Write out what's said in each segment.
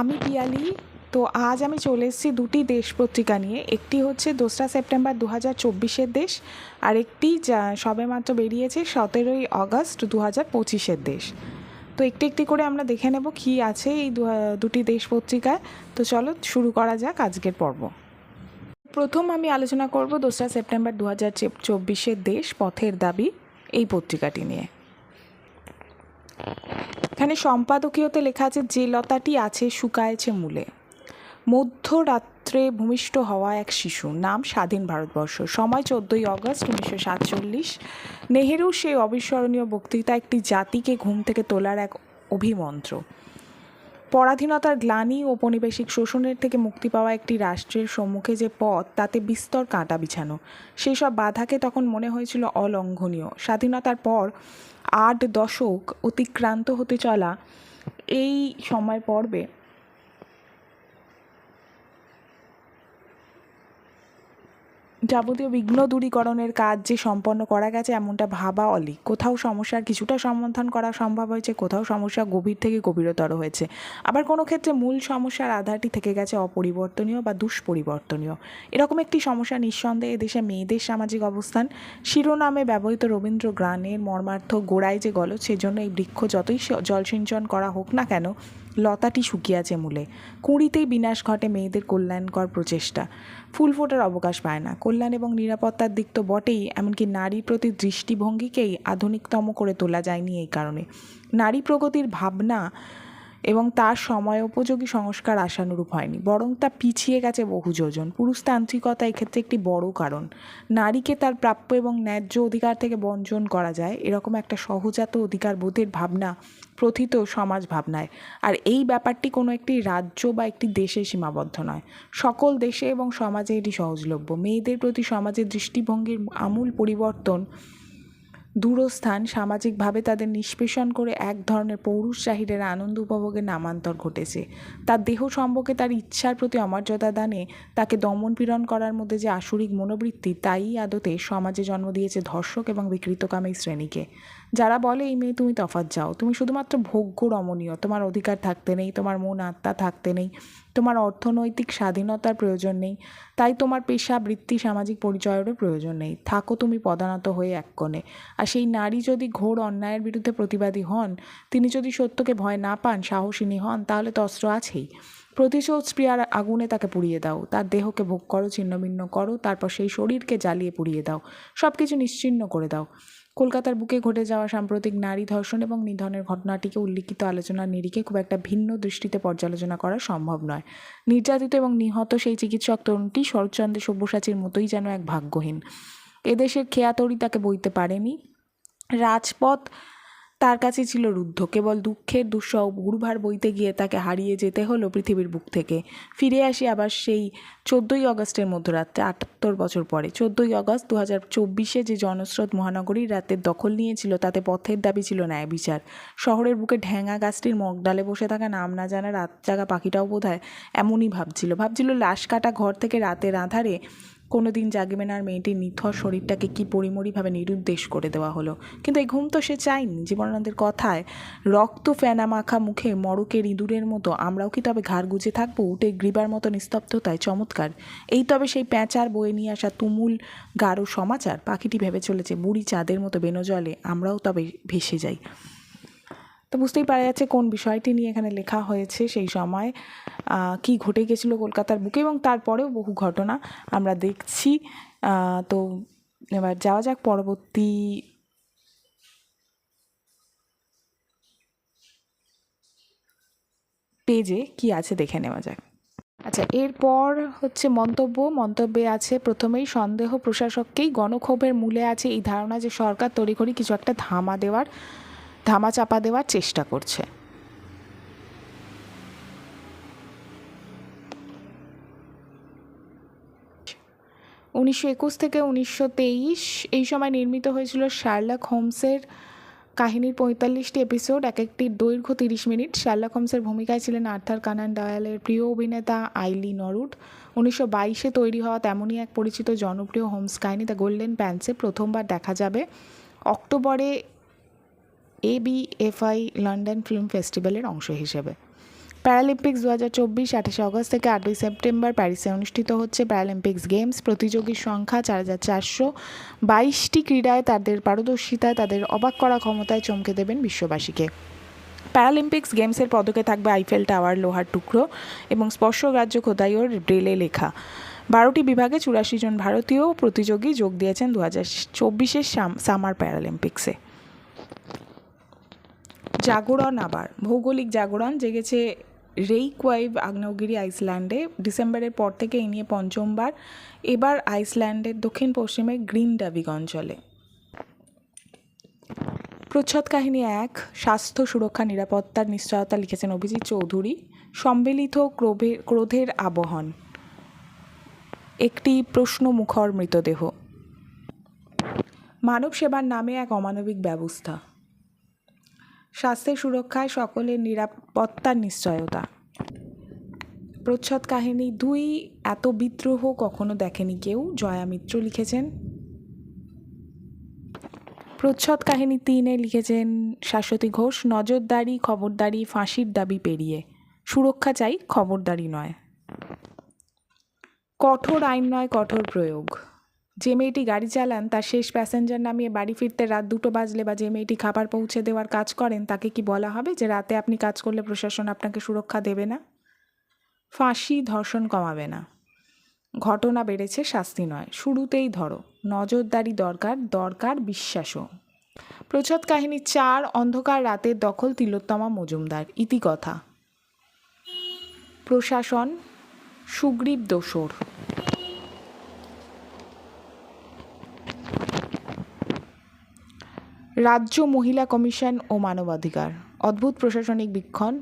আমি পিয়ালি, তো আজ আমি চলে এসেছি দুটি দেশ পত্রিকা নিয়ে। একটি হচ্ছে দোসরা সেপ্টেম্বর দু হাজার চব্বিশের দেশ, আর একটি যা সবেমাত্র বেরিয়েছে সতেরোই আগস্ট দু হাজার পঁচিশের দেশ। তো একটি একটি করে আমরা দেখে নেব কী আছে এই দুটি দেশ পত্রিকায়। তো চলো শুরু করা যাক আজকের পর্ব। প্রথম আমি আলোচনা করব দোসরা সেপ্টেম্বর দু হাজার চব্বিশের দেশ পথের দাবি এই পত্রিকাটি নিয়ে। এখানে সম্পাদকীয়তে লেখা আছে, যে লতাটি আছে শুকায়েছে মূলে। মধ্যরাত্রে ভূমিষ্ঠ হওয়া এক শিশু, নাম স্বাধীন ভারতবর্ষ। সময় চোদ্দোই অগস্ট উনিশশো সাতচল্লিশ। নেহেরু সেই অবিস্মরণীয় বক্তৃতা একটি জাতিকে ঘুম থেকে তোলার এক অভিমন্ত্র। পরাধীনতার গ্লানি ঔপনিবেশিক শোষণের থেকে মুক্তি পাওয়া একটি রাষ্ট্রের সম্মুখে যে পথ, তাতে বিস্তর কাঁটা বিছানো। সেই সব বাধাকে তখন মনে হয়েছিল অলঙ্ঘনীয়। স্বাধীনতার পর আট দশক অতিক্রান্ত হতে চলা এই সময় পর্বে যাবতীয় বিঘ্ন দূরীকরণের কাজ যে সম্পন্ন করা গেছে, এমনটা ভাবা অলি। কোথাও সমস্যার কিছুটা সমাধান করা সম্ভব হয়েছে, কোথাও সমস্যা গভীর থেকে গভীরতর হয়েছে। আবার কোনো ক্ষেত্রে মূল সমস্যার আধারটি থেকে গেছে অপরিবর্তনীয় বা দুষ্পরিবর্তনীয়। এরকম একটি সমস্যা নিঃসন্দেহে এদেশে মেয়েদের সামাজিক অবস্থান, শিরোনামে ব্যবহৃত রবীন্দ্র গানের মর্মার্থ গোড়ায় যে গল সেজন্য এই বৃক্ষ যতই জলসিঞ্চন করা হোক না কেন লতাটি শুকিয়াছে মূলে। কুঁড়িতেই বিনাশ ঘটে মেয়েদের কল্যাণকর প্রচেষ্টা। ফুল ফোটার অবকাশ পায় না। কল্যাণ এবং নিরাপত্তার দিক তো বটেই, এমনকি নারীর প্রতি দৃষ্টিভঙ্গিকেই আধুনিকতম করে তোলা যায়নি এই কারণে। নারী প্রগতির ভাবনা এবং তার সময় উপযোগী সংস্কার আশানুরূপ হয়নি, বরং তা পিছিয়ে গেছে বহু যোজন পুরুষতান্ত্রিকতা এক্ষেত্রে একটি বড় কারণ। নারীকে তার প্রাপ্য এবং ন্যায্য অধিকার থেকে বঞ্চন করা যায়, এরকম একটা সহজাত অধিকার বোধের ভাবনা প্রথিত সমাজ ভাবনায়। আর এই ব্যাপারটি কোনো একটি রাজ্য বা একটি দেশে সীমাবদ্ধ নয়। সকল দেশে এবং সমাজে এটি সহজলভ্য। মেয়েদের প্রতি সমাজের দৃষ্টিভঙ্গির আমূল পরিবর্তন দূরস্থান সামাজিকভাবে তাদের নিষ্পেষণ করে এক ধরনের পৌরুষ চাহিদার আনন্দ উপভোগের নামান্তর ঘটেছে। তার দেহ সম্পর্কে তার ইচ্ছার প্রতি অমর্যাদা দানে তাকে দমন পীড়ন করার মধ্যে যে আসরিক মনোবৃত্তি, তাই আদতে সমাজে জন্ম দিয়েছে ধর্ষক এবং বিকৃতকামী শ্রেণীকে। যারা বলে, এই মেয়ে, তুমি তফাৎ যাও। তুমি শুধুমাত্র ভোগ্য রমণীয় তোমার অধিকার থাকতে নেই, তোমার মন আত্মা থাকতে নেই। তোমার অর্থনৈতিক স্বাধীনতার প্রয়োজন নেই। তাই তোমার পেশা, বৃত্তি, সামাজিক পরিচয়েরও প্রয়োজন নেই। থাকো তুমি পদানত হয়ে এক কোণে। আর সেই নারী যদি ঘোর অন্যায়ের বিরুদ্ধে প্রতিবাদী হন, তিনি যদি সত্যকে ভয় না পান, সাহসিনী হন, তাহলে তো অস্ত্র আছেই। প্রতিশোধ স্প্রিয়ার আগুনে তাকে পুড়িয়ে দাও। তার দেহকে ভোগ করো, ছিন্নভিন্ন করো, তারপর সেই শরীরকে জ্বালিয়ে পুড়িয়ে দাও। সব কিছু নিশ্চিন্ন করে দাও। কলকাতার বুকে ঘটে যাওয়া সাম্প্রতিক নারী ধর্ষণ এবং নিধনের ঘটনাটিকে উল্লিখিত আলোচনার নিরিখে খুব একটা ভিন্ন দৃষ্টিতে পর্যালোচনা করা সম্ভব নয়। নির্যাতিত এবং নিহত সেই চিকিৎসক তরুণটি শরৎচন্দ্র সব্যসাচীর মতোই যেন এক ভাগ্যহীন। এদেশের খেয়াতরি তাকে বইতে পারেনি। রাজপথ তার কাছে ছিল রুদ্ধ। কেবল দুঃখের দুঃসহ গুরুভার বইতে গিয়ে তাকে হারিয়ে যেতে হলো পৃথিবীর বুক থেকে। ফিরে আসি আবার সেই চোদ্দোই অগস্টের মধ্যরাত্রে আটাত্তর বছর পরে। চোদ্দোই অগস্ট দু হাজার চব্বিশে যে জনস্রোত মহানগরীর রাতের দখল নিয়েছিল, তাতে পথের দাবি ছিল ন্যায় বিচার। শহরের বুকে ঢ্যাঙা গাছটির মগডালে বসে থাকা নাম না জানা রাত জাগা পাখিটাও বোধ হয় এমনই ভাবছিল। ভাবছিল লাশ কাটা ঘর থেকে রাতের আধারে কোনো দিন জাগবে না আর মেয়েটির নিথর শরীরটাকে কি পরিমরিভাবে নিরুদ্দেশ করে দেওয়া হলো? কিন্তু এই ঘুম তো সে চায়নি। জীবনানন্দের কথায়, রক্ত ফেনা মাখা মুখে মড়কের ইঁদুরের মতো আমরাও কি তবে ঘাড় গুজে থাকব? উঠে গ্রীবার মতো নিস্তব্ধতায় চমৎকার। এই তবে সেই প্যাঁচার বয়ে নিয়ে আসা তুমুল গাঢ় সমাচার। পাখিটি ভেবে চলেছে, বুড়ি চাঁদের মতো বেনজলে আমরাও তবে ভেসে যাই। তো বুঝতেই পারা যাচ্ছে কোন বিষয়টি নিয়ে এখানে লেখা হয়েছে সেই সময় কি ঘটে গেছিল কলকাতার বুকে এবং তারপরেও বহু ঘটনা আমরা দেখছি। তো এবার যাওয়া যাক পরবর্তী পেজে কি আছে দেখে নেওয়া যাক। আচ্ছা এরপর হচ্ছে মন্তব্য। মন্তব্যে আছে, প্রথমেই সন্দেহ প্রশাসককেই গণক্ষোভের মূলে আছে এই ধারণা যে সরকার তড়িঘড়ি কিছু একটা ধামা দেওয়ার ধামা চাপা দেওয়ার চেষ্টা করছে। উনিশশো একুশ থেকে উনিশশো তেইশ এই সময় নির্মিত হয়েছিল শার্লক হোমসের কাহিনীর পঁয়তাল্লিশটি এপিসোড। এক একটি দৈর্ঘ্য তিরিশ মিনিট। শার্লক হোমসের ভূমিকায় ছিলেন আর্থার কানান ডয়ালের প্রিয় অভিনেতা আইলি নরুড উনিশশো বাইশে তৈরি হওয়া তেমনই এক পরিচিত জনপ্রিয় হোমস কাহিনী, দ্য গোল্ডেন প্যান্সে প্রথমবার দেখা যাবে। অক্টোবরে এবিএফআই লন্ডন ফিল্ম ফেস্টিভ্যালের অংশ হিসেবে। প্যারালিম্পিক্স দু হাজার চব্বিশ আঠাশে অগস্ট থেকে আটই সেপ্টেম্বর প্যারিসে অনুষ্ঠিত হচ্ছে প্যারালিম্পিক্স গেমস প্রতিযোগীর সংখ্যা চার হাজার চারশো বাইশটি ক্রীড়ায় তাদের পারদর্শিতায় তাদের অবাক করা ক্ষমতায় চমকে দেবেন বিশ্ববাসীকে। প্যারালিম্পিক্স গেমসের পদকে থাকবে আইফেল টাওয়ার লোহার টুকরো এবং স্পর্শগ্রাহ্য খোদাইও ব্রেলে লেখা। বারোটি বিভাগে চুরাশি জন ভারতীয় প্রতিযোগী যোগ দিয়েছেন দু হাজার চব্বিশের সামার প্যারালিম্পিক্সে জাগরণ আবার, ভৌগোলিক জাগরণ জেগেছে রেইকওয়াইভ আগ্নেয়গিরি আইসল্যান্ডে, ডিসেম্বরের পর থেকে এই নিয়ে পঞ্চমবার, এবার আইসল্যান্ডের দক্ষিণ পশ্চিমে গ্রিন ডাবিগ অঞ্চলে। প্রচ্ছদ কাহিনী এক, স্বাস্থ্য, সুরক্ষা, নিরাপত্তার নিশ্চয়তা লিখেছেন অভিজিৎ চৌধুরী, সম্মিলিত ক্রোভে, ক্রোধের আবহন। একটি প্রশ্নমুখর মৃতদেহ। মানব সেবার নামে এক অমানবিক ব্যবস্থা। স্বাস্থ্যের সুরক্ষায় সকলের নিরাপত্তার নিশ্চয়তা। প্রচ্ছদ কাহিনী দুই, এত বিদ্রোহ কখনো দেখেনি কেউ, জয়া মিত্র লিখেছেন। প্রচ্ছদ কাহিনী তিনে লিখেছেন, শাশ্বতী ঘোষ, নজরদারি, খবরদারি, ফাঁসির দাবি পেরিয়ে। সুরক্ষা চাই, খবরদারি নয়। কঠোর আইন নয়, কঠোর প্রয়োগ। যে মেয়েটি গাড়ি চালান, তার শেষ প্যাসেঞ্জার নামিয়ে বাড়ি ফিরতে রাত দুটো বাজলে বা যে মেয়েটি খাবার পৌঁছে দেওয়ার কাজ করেন, তাকে কি বলা হবে যে রাতে আপনি কাজ করলে প্রশাসন আপনাকে সুরক্ষা দেবে না? ফাঁসি ধর্ষণ কমাবে না। ঘটনা বেড়েছে শাস্তি নয়। শুরুতেই ধরো। নজরদারি দরকার দরকার বিশ্বাসও। প্রচ্ছদ কাহিনী চার, অন্ধকার রাতের দখল তিলোত্তমা মজুমদার। ইতিকথা প্রশাসন, সুগ্রীব দোসর। রাজ্য মহিলা কমিশন ও মানবাধিকার। অদ্ভুত প্রশাসনিক বিক্ষণ।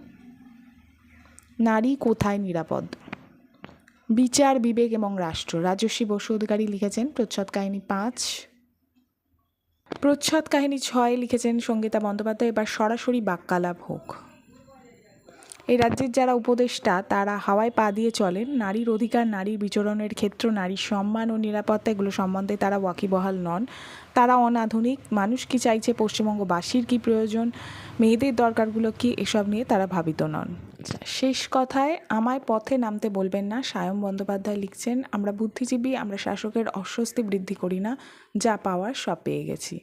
নারী কোথায় নিরাপদ? বিচার, বিবেক এবং রাষ্ট্র। রাজস্বী বসু অধিকারী লিখেছেন প্রচ্ছদ কাহিনী পাঁচ। প্রচ্ছদ কাহিনী ছয় লিখেছেন সঙ্গীতা বন্দ্যোপাধ্যায়। এবার সরাসরি বাক্যালাপ হোক। এই রাজ্যের যারা উপদেষ্টা, তারা হাওয়ায় পা দিয়ে চলেন। নারীর অধিকার, নারীর বিচরণের ক্ষেত্র, নারীর সম্মান ও নিরাপত্তা, এগুলো সম্বন্ধে তারা ওয়াকিবহাল নন। তারা অনাধুনিক। মানুষ কি চাইছে পশ্চিমবঙ্গবাসীর কি প্রয়োজন? মেয়েদের দরকারগুলো কি? এসব নিয়ে তারা ভাবিত নন। শেষ কথায়, আমায় পথে নামতে বলবেন না। সায়ম বন্দ্যোপাধ্যায় লিখছেন, আমরা বুদ্ধিজীবী, আমরা শাসকের অস্বস্তি বৃদ্ধি করি না। যা পাওয়ার সব পেয়ে গেছি।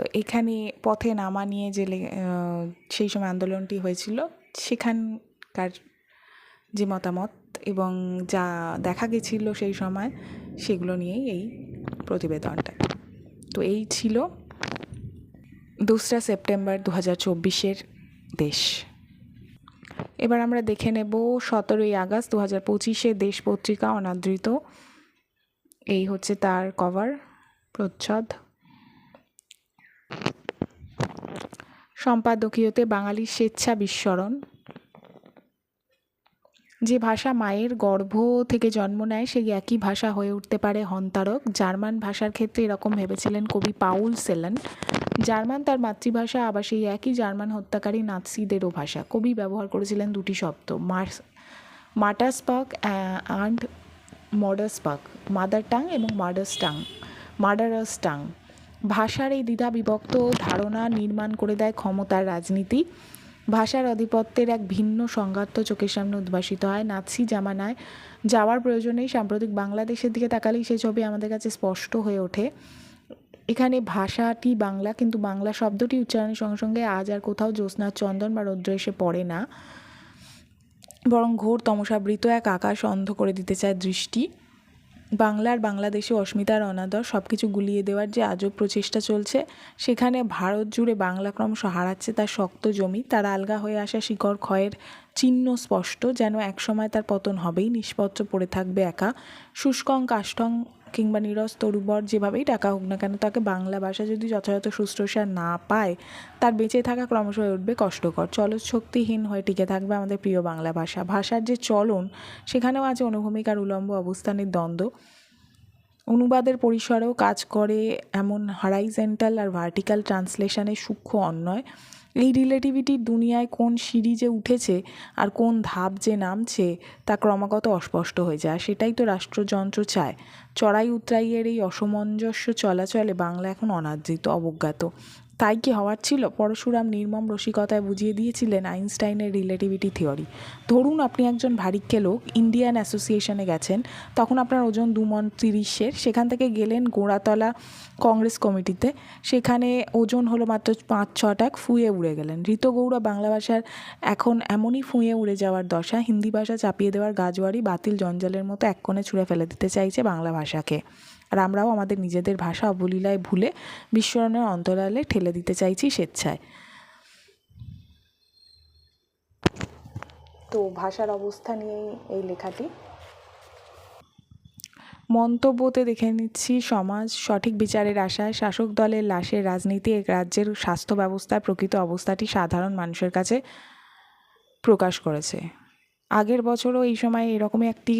তো এখানে পথে নামা নিয়ে যে সেই সময় আন্দোলনটি হয়েছিল, সেখানকার যে মতামত এবং যা দেখা গেছিল সেই সময়, সেগুলো নিয়েই এই প্রতিবেদনটা। তো এই ছিল দোসরা সেপ্টেম্বর দু হাজার চব্বিশের দেশ। এবার আমরা দেখে নেব সতেরোই আগস্ট দু হাজার পঁচিশে দেশ পত্রিকা অনাদৃত। এই হচ্ছে তার কভার প্রচ্ছদ। সম্পাদকীয়তে বাঙালির স্বেচ্ছা বিস্মরণ। যে ভাষা মায়ের গর্ভ থেকে জন্ম নেয়, সেই একই ভাষা হয়ে উঠতে পারে হন্তারক। জার্মান ভাষার ক্ষেত্রে এরকম ভেবেছিলেন কবি পাউল সেলেন। জার্মান তার মাতৃভাষা, আবার সেই একই জার্মান হত্যাকারী নাৎসিদেরও ভাষা। কবি ব্যবহার করেছিলেন দুটি শব্দ, মার্স মাটাসপাক অ্যান্ড মডার্সপাক মাদার টাং এবং মার্ডার্স টাং মার্ডারাস টাং। ভাষার এই দ্বিধা বিভক্ত ধারণা নির্মাণ করে দেয় ক্ষমতার রাজনীতি। ভাষার আধিপত্যের এক ভিন্ন সংঘাত চোখের সামনে উদ্ভাসিত হয়। নাৎসি জামানায় যাওয়ার প্রয়োজনেই সাম্প্রতিক বাংলাদেশের দিকে তাকালেই সে ছবি আমাদের কাছে স্পষ্ট হয়ে ওঠে। এখানে ভাষাটি বাংলা, কিন্তু বাংলা শব্দটি উচ্চারণের সঙ্গে সঙ্গে আজ আর কোথাও জ্যোৎস্নার চন্দন বা রৌদ্র এসে পড়ে না। বরং ঘোর তমসাবৃত এক আকাশ অন্ধ করে দিতে চায় দৃষ্টি। বাংলার বাংলাদেশে অস্মিতার অনাদর সব কিছু গুলিয়ে দেওয়ার যে আজব প্রচেষ্টা চলছে, সেখানে ভারত জুড়ে বাংলা ক্রমশ হারাচ্ছে তার শক্ত জমি। তার আলগা হয়ে আসা শিকড় ক্ষয়ের চিহ্ন স্পষ্ট, যেন একসময় তার পতন হবেই নিষ্পত্র পড়ে থাকবে একা। শুষ্কং, কাষ্ঠং কিংবা নিরস তরুবর যেভাবেই টাকা হোক না কেন, তাকে বাংলা ভাষা যদি যথাযথ শুশ্রূষা না পায়, তার বেঁচে থাকা ক্রমশ হয়ে উঠবে কষ্টকর। চলশক্তিহীন হয়ে টিকে থাকবে আমাদের প্রিয় বাংলা ভাষা। ভাষার যে চলন, সেখানেও আছে অনুভূমিক আর উলম্ব অবস্থানের দ্বন্দ্ব। অনুবাদের পরিসরেও কাজ করে এমন হারাইজেন্টাল আর ভার্টিক্যাল ট্রান্সলেশনের সূক্ষ্ম অন্যয় এই রিলেটিভিটির দুনিয়ায় কোন সিঁড়ি যে উঠেছে আর কোন ধাপ যে নামছে তা ক্রমাগত অস্পষ্ট হয়ে যায়। সেটাই তো রাষ্ট্রযন্ত্র চায়। চড়াই উতরাইয়ের এই অসমঞ্জস্য চলাচলে বাংলা এখন অনাদৃত, অবজ্ঞাত। তাই কি হওয়ার ছিল? পরশুরাম নির্মম রসিকতায় বুঝিয়ে দিয়েছিলেন আইনস্টাইনের রিলেটিভিটি থিওরি। ধরুন আপনি একজন ভারিক্কে লোক, ইন্ডিয়ান অ্যাসোসিয়েশনে গেছেন, তখন আপনার ওজন দু মন তিরিশের, সেখান থেকে গেলেন গোড়াতলা কংগ্রেস কমিটিতে, সেখানে ওজন হলো মাত্র পাঁচ ছটাক, ফুয়ে উড়ে গেলেন। ঋতগৌড়া বাংলা ভাষার এখন এমনই ফুঁয়ে উড়ে যাওয়ার দশা, হিন্দি ভাষা চাপিয়ে দেওয়ার গাজোয়ারি বাতিল জঞ্জালের মতো এক কোণে ছুঁড়ে ফেলে দিতে চাইছে বাংলা ভাষাকে। আর আমরাও আমাদের নিজেদের ভাষা অবলীলায় ভুলে বিস্মরণের অন্তরালে ঠেলে দিতে চাইছি স্বেচ্ছায়। তো ভাষার অবস্থা নিয়েই এই লেখাটি। মন্তব্যতে দেখে নিচ্ছি, সমাজ সঠিক বিচারের আশায় শাসক দলের লাশের রাজনীতি এক রাজ্যের স্বাস্থ্য ব্যবস্থার প্রকৃত অবস্থাটি সাধারণ মানুষের কাছে প্রকাশ করেছে। আগের বছরও এই সময় এরকমই একটি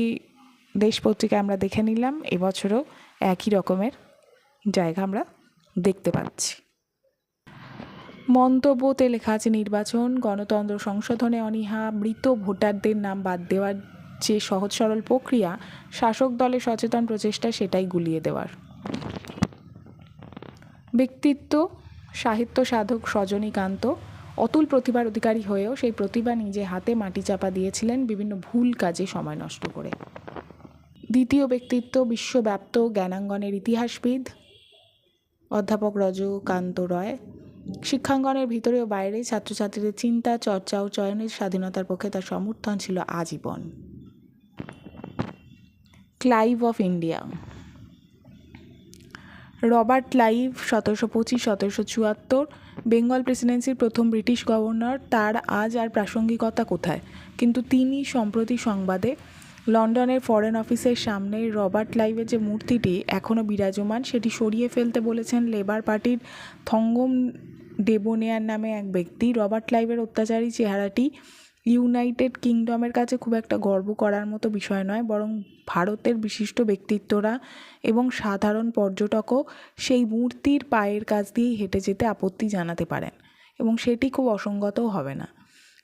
দেশ পত্রিকা আমরা দেখে নিলাম, এবছরও একই রকমের জায়গা আমরা দেখতে পাচ্ছি। মন্তব্যতে লেখা আছে, নির্বাচন, গণতন্ত্র সংশোধনে অনীহা, মৃত ভোটারদের নাম বাদ দেওয়ার যে সহজ সরল প্রক্রিয়া, শাসক দলের সচেতন প্রচেষ্টা সেটাই গুলিয়ে দেওয়ার। ব্যক্তিত্ব, সাহিত্য সাধক সজনীকান্ত অতুল প্রতিভার অধিকারী হয়েও সেই প্রতিভা নিজে হাতে মাটি চাপা দিয়েছিলেন বিভিন্ন ভুল কাজে সময় নষ্ট করে। দ্বিতীয় ব্যক্তিত্ব বিশ্বব্যাপ্ত জ্ঞানাঙ্গনের ইতিহাসবিদ, অধ্যাপক রজকান্ত রয়। শিক্ষাঙ্গনের ভিতরে ও বাইরে ছাত্রছাত্রীদের চিন্তা, চর্চা ও চয়নের স্বাধীনতার পক্ষে তার সমর্থন ছিল আজীবন। Clive of India. Robert Clive সতেরোশো পঁচিশ, সতেরোশো চুয়াত্তর, বেঙ্গল প্রেসিডেন্সির প্রথম ব্রিটিশ গভর্নর, তার আজ আর প্রাসঙ্গিকতা কোথায়? কিন্তু তিনি সম্প্রতি সংবাদে লন্ডনের ফরেন অফিসের সামনে রবার্ট লাইভের যে মূর্তিটি এখনও বিরাজমান, সেটি সরিয়ে ফেলতে বলেছেন লেবার পার্টির থঙ্গম ডেবোনেয়ার নামে এক ব্যক্তি। রবার্ট লাইভের অত্যাচারী চেহারাটি ইউনাইটেড কিংডমের কাছে খুব একটা গর্ব করার মতো বিষয় নয়, বরং ভারতের বিশিষ্ট ব্যক্তিত্বরা এবং সাধারণ পর্যটকও সেই মূর্তির পায়ের কাছ দিয়েই হেঁটে যেতে আপত্তি জানাতে পারেন এবং সেটি খুব অসঙ্গতও হবে না।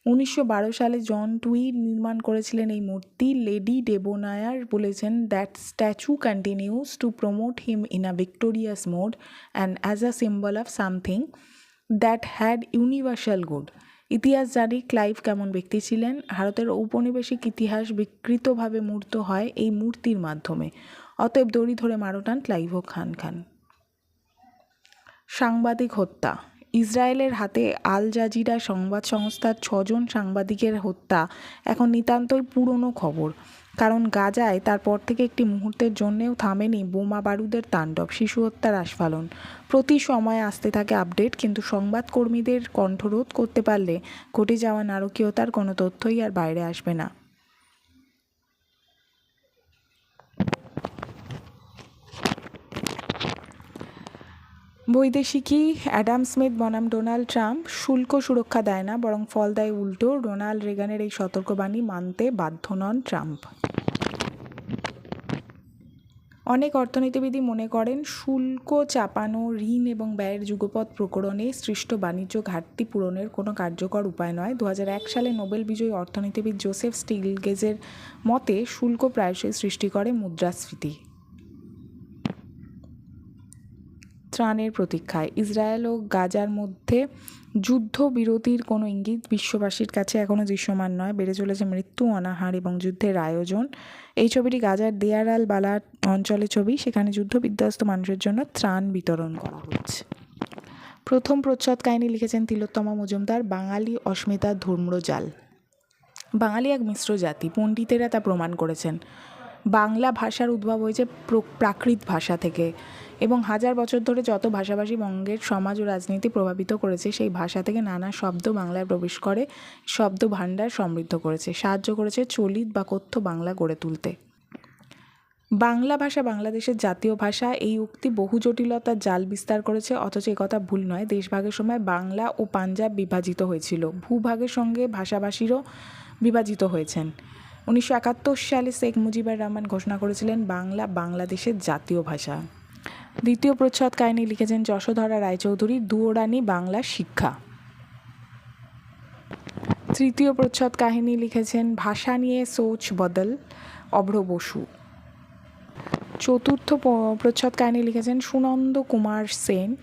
উনিশশো বারো সালে জন টুই নির্মাণ করেছিলেন এই মূর্তি। লেডি ডেবোনায়ার বলেছেন, that statue continues to promote him in a victorious mode and as a symbol of something that had universal good. ইতিহাস জানি ক্লাইভ কেমন ব্যক্তি ছিলেন। ভারতের ঔপনিবেশিক ইতিহাস বিকৃতভাবে মূর্ত হয় এই মূর্তির মাধ্যমে। অতএব দড়ি ধরে মারোটান ক্লাইভ খান খান। সাংবাদিক হত্যা। ইসরায়েলের হাতে আল জাজিরা সংবাদ সংস্থার ছজন সাংবাদিকের হত্যা, এখন নিতান্তই পুরনো খবর। কারণ গাজায় তারপর থেকে একটি মুহূর্তের জন্যেও থামেনি বোমা বারুদের তাণ্ডব, শিশু হত্যার আস্ফালন। প্রতি সময় আসতে থাকে আপডেট, কিন্তু সংবাদকর্মীদের কণ্ঠরোধ করতে পারলে ঘটে যাওয়া নারকীয়তার কোনো তথ্যই আর বাইরে আসবে না। বৈদেশিকী অ্যাডাম স্মিথ বনাম ডোনাল্ড ট্রাম্প শুল্ক সুরক্ষা দেয় না, বরং ফল দেয় উল্টো। ডোনাল্ড রেগানের এই সতর্কবাণী মানতে বাধ্য নন ট্রাম্প। অনেক অর্থনীতিবিদই মনে করেন, শুল্ক চাপানো, ঋণ এবং ব্যয়ের যুগপৎ প্রকরণে সৃষ্ট বাণিজ্য ঘাটতি পূরণের কোনো কার্যকর উপায় নয়। দু সালে নোবেল বিজয়ী অর্থনীতিবিদ জোসেফ স্টিলগেজের মতে, শুল্ক প্রায়শই সৃষ্টি করে মুদ্রাস্ফীতি। ত্রাণের প্রতীক্ষায়। ইসরায়েল ও গাজার মধ্যে যুদ্ধবিরতির কোনো ইঙ্গিত বিশ্ববাসীর কাছে এখনও দৃশ্যমান নয়। বেড়ে চলেছে মৃত্যু, অনাহার এবং যুদ্ধের আয়োজন। এই ছবিটি গাজার দেয়ারাল বালা অঞ্চলে ছবি। সেখানে যুদ্ধবিধ্বস্ত মানুষের জন্য ত্রাণ বিতরণ করা হচ্ছে। প্রথম প্রচ্ছদ কাহিনী লিখেছেন তিলোত্তমা মজুমদার, বাঙালি অস্মিতার ধূম্রজাল। বাঙালি এক মিশ্র জাতি। পণ্ডিতেরা তা প্রমাণ করেছেন। বাংলা ভাষার উদ্ভব হয়েছে প্রাকৃত ভাষা থেকে। এবং হাজার বছর ধরে যত ভাষাভাষী বঙ্গের সমাজ ও রাজনীতি প্রভাবিত করেছে, সেই ভাষা থেকে নানা শব্দ বাংলায় প্রবেশ করে, শব্দ ভাণ্ডার সমৃদ্ধ করেছে, সাহায্য করেছে চলিত বা কথ্য বাংলা গড়ে তুলতে। বাংলা ভাষা বাংলাদেশের জাতীয় ভাষা, এই উক্তি বহু জটিলতার জাল বিস্তার করেছে, অথচ কথা ভুল নয়। দেশভাগের সময় বাংলা ও পাঞ্জাব বিভাজিত হয়েছিল। ভূভাগের সঙ্গে ভাষাভাষীরও বিভাজিত হয়েছেন। উনিশশো একাত্তর সালে শেখ মুজিবুর রহমান ঘোষণা করেছিলেন, বাংলা বাংলাদেশের জাতীয় ভাষা। দ্বিতীয় প্রচ্ছদ কাহিনী লিখেছেন যশোধরা রায়চৌধুরী, দুয়োরানি বাংলা শিক্ষা। তৃতীয় প্রচ্ছদ কাহিনী লিখেছেন ভাষা নিয়ে সোচ বদল, অভ্র বসু। চতুর্থ প্রচ্ছদ কাহিনী লিখেছেন সুনন্দ কুমার সেন,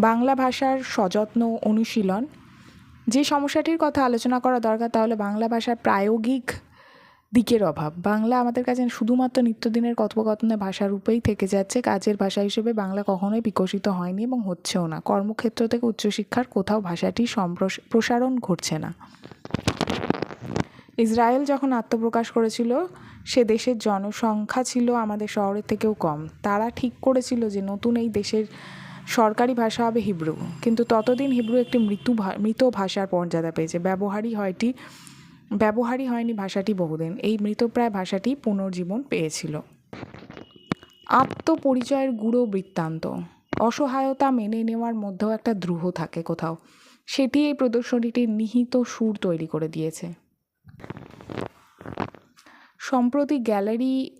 বাংলা ভাষার সযত্ন অনুশীলন। যে সমস্যাটির কথা আলোচনা করা দরকার, তাহলে বাংলা ভাষার প্রায়োগিক দিকের অভাব। বাংলা আমাদের কাছে শুধুমাত্র নিত্যদিনের কথোপকথনের ভাষা রূপেই থেকে যাচ্ছে। কাজের ভাষা হিসেবে বাংলা কখনোই বিকশিত হয়নি এবং হচ্ছেও না। কর্মক্ষেত্র থেকে উচ্চশিক্ষার কোথাও ভাষাটি প্রসারণ ঘটছে না। ইসরায়েল যখন আত্মপ্রকাশ করেছিল, সে দেশের জনসংখ্যা ছিল আমাদের শহরের থেকেও কম। তারা ঠিক করেছিল যে নতুন এই দেশের সরকারি ভাষা হবে হিব্রু। কিন্তু ততদিন হিব্রু একটি মৃত্যু মৃত ভাষার মর্যাদা পেয়েছে। ব্যবহারই হয়টি ব্যবহারই হয়নি ভাষাটি বহুদিন। এই মৃতপ্রায় ভাষাটি পুনর্জীবন পেয়েছিল। আত্মপরিচয়ের গুঁড়ো বৃত্তান্ত। অসহায়তা মেনে নেওয়ার মধ্যেও একটা দ্রুহ থাকে কোথাও। সেটি এই প্রদর্শনীটির নিহিত সুর তৈরি করে দিয়েছে। সম্প্রতি গ্যালারি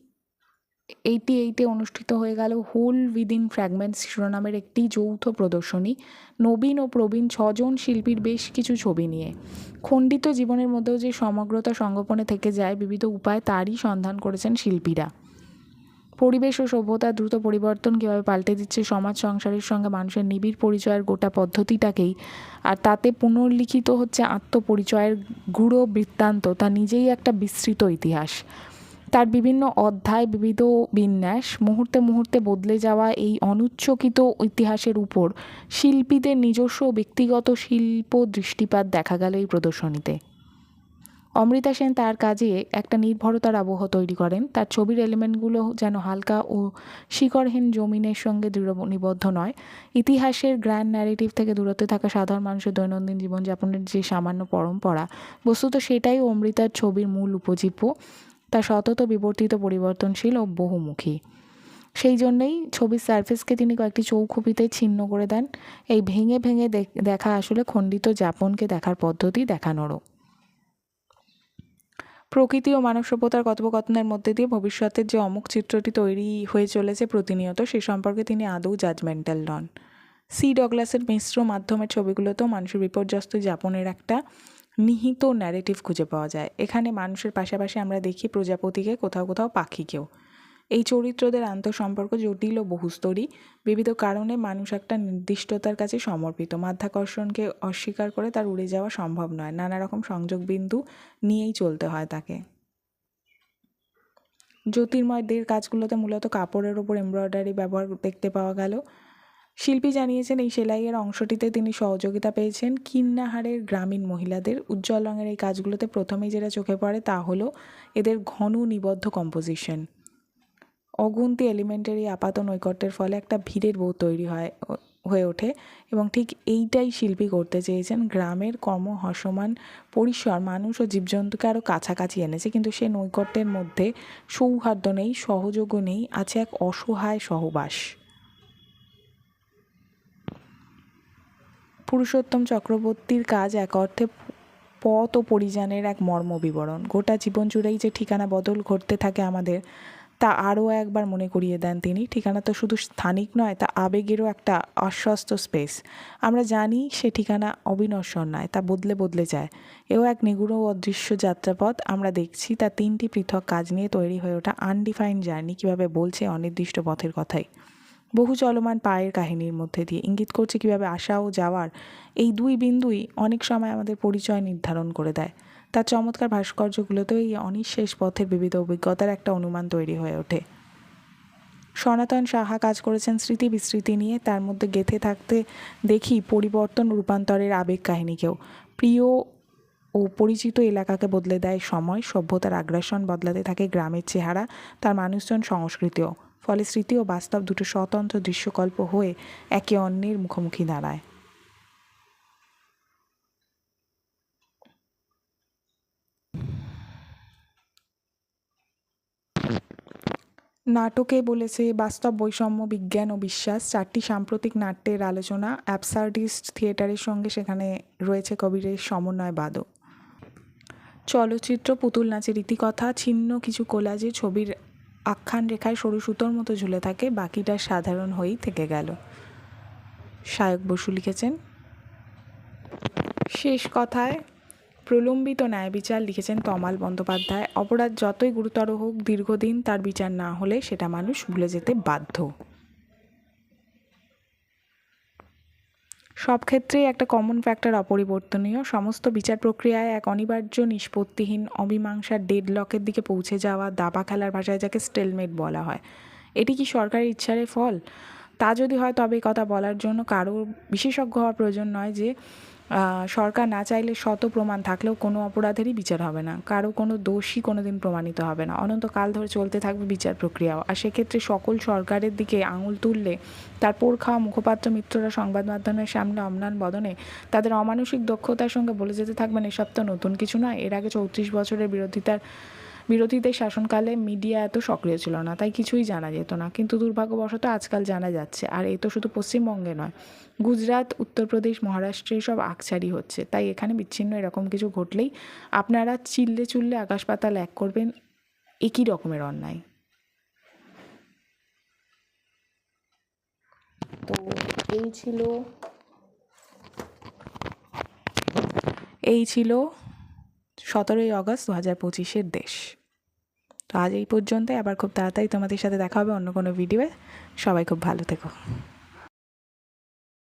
এইটি এইটে অনুষ্ঠিত হয়ে গেল হোল উইদিন ফ্র্যাগমেন্টস শিরোনামের একটি যৌথ প্রদর্শনী। নবীন ও প্রবীণ ছজন শিল্পীর বেশ কিছু ছবি নিয়ে। খণ্ডিত জীবনের মধ্যেও যে সমগ্রতা সংগোপনে থেকে যায়, বিবিধ উপায় তারই সন্ধান করেছেন শিল্পীরা। পরিবেশ ও সভ্যতার দ্রুত পরিবর্তন কীভাবে পাল্টে দিচ্ছে সমাজ সংসারের সঙ্গে মানুষের নিবিড় পরিচয়ের গোটা পদ্ধতিটাকেই, আর তাতে পুনর্লিখিত হচ্ছে আত্মপরিচয়ের গূঢ় বৃত্তান্ত, তা নিজেই একটা বিস্তৃত ইতিহাস। তার বিভিন্ন অধ্যায়, বিবিধ বিন্যাস মুহূর্তে মুহূর্তে বদলে যাওয়া এই অনুচ্ছকিত ইতিহাসের উপর শিল্পীদের নিজস্ব ব্যক্তিগত শিল্প দৃষ্টিপাত দেখা গেল এই প্রদর্শনীতে। অমৃতা সেন তার কাজে একটা নির্ভরতার আবহ তৈরি করেন। তার ছবির এলিমেন্টগুলো যেন হালকা ও শিকড়হীন জমিনের সঙ্গে দৃঢ় নিবদ্ধ নয়। ইতিহাসের গ্র্যান্ড ন্যারেটিভ থেকে দূরত্বে থাকা সাধারণ মানুষের দৈনন্দিন জীবনযাপনের যে সামান্য পরম্পরা, বস্তুত সেটাই অমৃতার ছবির মূল উপজীব্য। তা সতত বিবর্তিত পরিবর্তনশীল ও বহুমুখী। সেই জন্যই ছবির সার্ফেসকে তিনি কয়েকটি চৌখুপিতে ছিন্ন করে দেন। এই ভেঙে ভেঙে দেখ- আসলে খণ্ডিত যাপনকে দেখার পদ্ধতি দেখানোরও। প্রকৃতি ও মানব সভ্যতার কথোপকথনের মধ্যে দিয়ে ভবিষ্যতের যে অমুক চিত্রটি তৈরি হয়ে চলেছে প্রতিনিয়ত, সে সম্পর্কে তিনি আদৌ জাজমেন্টাল নন। সি ডগলাসের মিশ্র মাধ্যমের ছবিগুলোতেও মানুষের বিপর্যস্ত যাপনের একটা নিহিত ন্যারেটিভ খুঁজে পাওয়া যায়। এখানে মানুষের পাশাপাশি আমরা দেখি প্রজাপতিকে, কোথাও কোথাও পাখিকেও। এই চরিত্রদের আন্তঃসম্পর্ক জটিল ও বহুস্তরী। বিবিধ কারণে মানুষ একটা নির্দিষ্টতার কাছে সমর্পিত। মাধ্যাকর্ষণকে অস্বীকার করে তার উড়ে যাওয়া সম্ভব নয়। নানা রকম সংযোগ বিন্দু নিয়েই চলতে হয় তাকে। জ্যোতির্ময়দের কাজগুলোতে মূলত কাপড়ের ওপর এমব্রয়ডারি ব্যবহার দেখতে পাওয়া গেল। শিল্পী জানিয়েছেন, এই সেলাইয়ের অংশটিতে তিনি সহযোগিতা পেয়েছেন। কিন্নাহারের গ্রামীণ মহিলাদের উজ্জ্বল রঙের এই কাজগুলোতে প্রথমেই যেটা চোখে পড়ে তা হলো এদের ঘন নিবদ্ধ কম্পোজিশন অগুন্তি এলিমেন্টের এই আপাত নৈকট্যের ফলে একটা ভিড়ের বউ তৈরি হয় হয়ে ওঠে এবং ঠিক এইটাই শিল্পী করতে চেয়েছেন। গ্রামের কর্ম হসমান পরিসর, মানুষ ও জীবজন্তুকে আরও কাছাকাছি এনেছে, কিন্তু সে নৈকট্যের মধ্যে সৌহার্দ্য নেই, সহযোগও নেই, আছে এক অসহায় সহবাস। পুরুষোত্তম চক্রবর্তীর কাজ এক অর্থে পথ ও পরিযানের এক মর্ম বিবরণ। গোটা জীবন জুড়েই যে ঠিকানা বদল ঘটতে থাকে আমাদের, তা আরও একবার মনে করিয়ে দেন তিনি। ঠিকানা তো শুধু স্থানিক নয়, তা আবেগেরও একটা আশ্বস্ত স্পেস আমরা জানি সে ঠিকানা অবিনশ্বর নয়, তা বদলে বদলে যায়। এও এক নিগুড় অদৃশ্য যাত্রাপথ। আমরা দেখছি তা তিনটি পৃথক কাজ নিয়ে তৈরি হয়ে ওঠা আনডিফাইন্ড জার্নি কীভাবে বলছে অনির্দিষ্ট পথের কথাই। বহু চলমান পায়ের কাহিনীর মধ্যে দিয়ে। ইঙ্গিত করছে কীভাবে আসা ও যাওয়ার এই দুই বিন্দুই অনেক সময় আমাদের পরিচয় নির্ধারণ করে দেয়। তার চমৎকার ভাস্কর্যগুলোতেও এই অনিঃশেষ পথের বিবিধ অভিজ্ঞতার একটা অনুমান তৈরি হয়ে ওঠে। সনাতন সাহা কাজ করেছেন স্মৃতি বিস্মৃতি নিয়ে। তার মধ্যে গেঁথে থাকতে দেখি পরিবর্তন রূপান্তরের আবেগ কাহিনীকেও। প্রিয় ও পরিচিত এলাকাকে বদলে দেয় সময়, সভ্যতার আগ্রাসন বদলাতে থাকে গ্রামের চেহারা, তার মানুষজন সংস্কৃতিও। ফলে স্মৃতি ও বাস্তব দুটো স্বতন্ত্র দৃশ্যকল্প হয়ে একে অন্যের মুখোমুখি দাঁড়ায়। নাটকে বলেছে, বাস্তব বৈষম্য, বিজ্ঞান ও বিশ্বাস, চারটি সাম্প্রতিক নাট্যের আলোচনা, অ্যাবসার্ডিস্ট থিয়েটারের সঙ্গে সেখানে রয়েছে কবিরের সমন্বয়বাদও চলচ্চিত্র, পুতুল নাচের ইতিকথা ছিন্ন কিছু কোলাজে ছবির আখ্যান রেখায় সরু সুতোর মতো ঝুলে থাকে, বাকিটা সাধারণ হয়েই থেকে গেল। সায়ক বসু লিখেছেন, শেষ কথায় প্রলম্বিত ন্যায় বিচার লিখেছেন তমাল বন্দ্যোপাধ্যায়। অপরাধ যতই গুরুতর হোক, দীর্ঘদিন তার বিচার না হলে সেটা মানুষ ভুলে যেতে বাধ্য। সব ক্ষেত্রেই একটা কমন ফ্যাক্টর অপরিবর্তনীয়। সমস্ত বিচার প্রক্রিয়ায় এক অনিবার্য, নিষ্পত্তিহীন, অমীমাংসার ডেডলকের দিকে পৌঁছে যাওয়া দাবা খেলার ভাষায় যাকে স্টেলমেট বলা হয়। এটি কি সরকারের ইচ্ছারে ফল? তা যদি হয় তবে কথা বলার জন্য কারও বিশেষজ্ঞ হওয়ার প্রয়োজন নয় যে সরকার না চাইলে শত প্রমাণ থাকলেও কোনো অপরাধেরই বিচার হবে না। কারও কোনো দোষী কোনো দিন প্রমাণিত হবে না। অনন্তকাল ধরে চলতে থাকবে বিচার প্রক্রিয়াও। আর সেক্ষেত্রে সকল সরকারের দিকে আঙুল তুললে তার পোর খাওয়া মুখপাত্র মিত্ররা সংবাদ মাধ্যমের সামনে অম্লান বদনে তাদের অমানসিক দক্ষতার সঙ্গে বলে যেতে থাকবেন এসব তো নতুন কিছু নয়। এর আগে চৌত্রিশ বছরের বিরোধিতার বিরোধীদের শাসনকালে মিডিয়া এত সক্রিয় ছিল না, তাই কিছুই জানা যেত না। কিন্তু দুর্ভাগ্যবশত আজকাল জানা যাচ্ছে, আর এ তো শুধু পশ্চিমবঙ্গে নয়, গুজরাট, উত্তরপ্রদেশ মহারাষ্ট্রে সব আকছারি হচ্ছে। তাই এখানে বিচ্ছিন্ন এরকম কিছু ঘটলেই আপনারা চিল্লে চুল্লে আকাশ পাতাল এক করবেন একই রকমের অন্যায়। তো এই ছিল এই ছিল সতেরোই অগস্ট দু হাজার পঁচিশের দেশ। তো আজ এই পর্যন্তই। আবার খুব তাড়াতাড়ি তোমাদের সাথে দেখা হবে অন্য কোনো ভিডিওয়ে সবাই খুব ভালো থেকো।